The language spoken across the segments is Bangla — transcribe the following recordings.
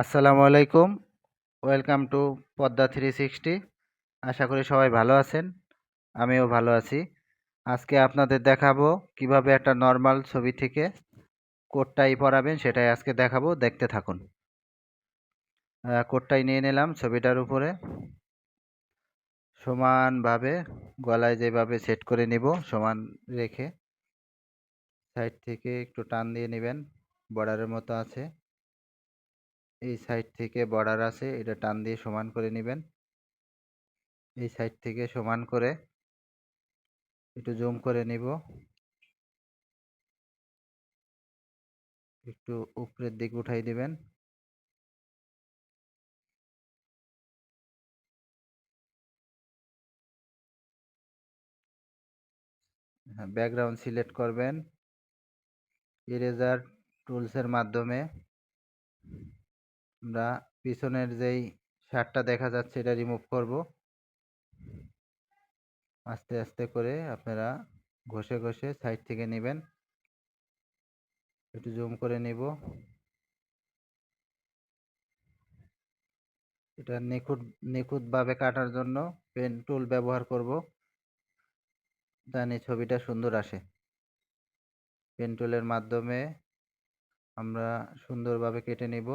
আসসালামু আলাইকুম। Welcome to Padma three sixty আশা করি সবাই ভালো আছেন। আমিও ভালো আছি। আজকে আপনাদের দেখাবো কীভাবে একটা নর্মাল ছবি থেকে কোডটাই পড়াবেন সেটাই আজকে দেখাবো। দেখতে থাকুন। কোডটাই নিয়ে নিলাম ছবিটার উপরে। সমানভাবে গলায় যেভাবে সেট করে নিব, সমান রেখে। সাইড থেকে একটু টান দিয়ে নেবেন। বর্ডারের মতো আছে। এই সাইড থেকে বর্ডার আছে, এটা টান দিয়ে সমান করে নেবেন। এই সাইড থেকে সমান করে একটু জুম করে নিব। একটু উপরের দিক উঠাই দিবেন। হ্যাঁ ব্যাকগ্রাউন্ড সিলেক্ট করবেন। ইরেজার টুলসের মাধ্যমে। আমরা পিছনের যেই শার্টটা দেখা যাচ্ছে এটা রিমুভ করব। আস্তে আস্তে করে আপনারা ঘষে ঘষে সাইড থেকে নেবেন। একটু জুম করে নিব। এটা নিখুঁত, নিখুঁতভাবে কাটার জন্য পেন টুল ব্যবহার করব। জানি ছবিটা সুন্দর আসে। পেন টুলের মাধ্যমে আমরা সুন্দরভাবে কেটে নিব।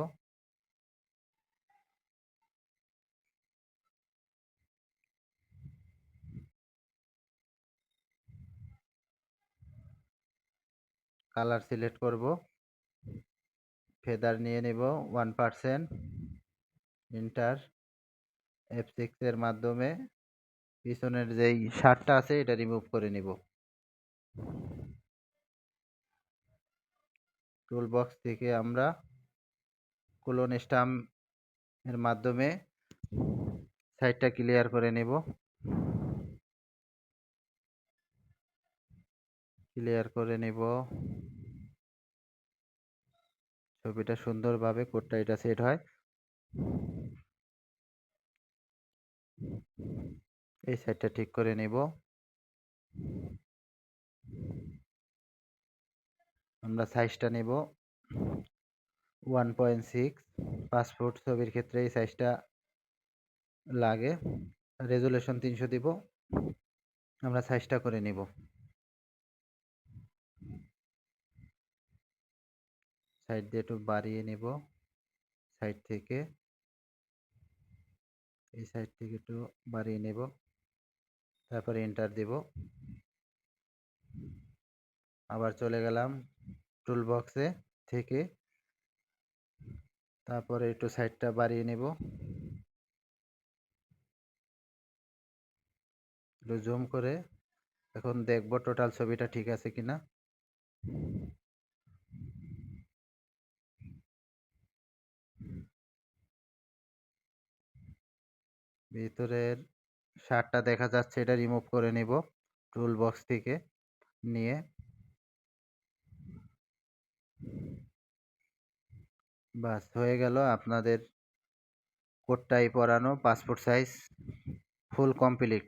কালার সিলেক্ট করব। ফেদার নিয়ে নেব ওয়ান পার্সেন্ট। ইন্টার এফ সিক্সের মাধ্যমে পিছনের যেই শার্টটা আছে এটা রিমুভ করে নিব। টুল বক্স থেকে আমরা কোলন স্টাম্প এর মাধ্যমে সাইডটা ক্লিয়ার করে নেব। ক্লিয়ার করে নেব। ছবিটা সুন্দরভাবে কোডটা এটা সেট হয়। এই সাইডটা ঠিক করে নেব। আমরা সাইজটা নেব। ওয়ান পয়েন্ট সিক্স পাসপোর্ট ছবির ক্ষেত্রে এই সাইজটা লাগে। রেজুলেশন তিনশো দিব। আমরা সাইজটা করে নিব। সাইড দিয়ে একটু বাড়িয়ে নিব। সাইড থেকে। এই সাইড থেকে একটু বাড়িয়ে নেব। তারপরে এন্টার দেব। আবার চলে গেলাম টুল বক্সে থেকে। তারপরে একটু সাইডটা বাড়িয়ে নেব। একটু জুম করে। এখন দেখব টোটাল ছবিটা ঠিক আছে কিনা। ভিতরের শার্টটা দেখা যাচ্ছে এটা রিমুভ করে নিব টুল বক্স থেকে নিয়ে। বাস, হয়ে গেল আপনাদের কোটটাই পরানো পাসপোর্ট সাইজ ফুল কমপ্লিট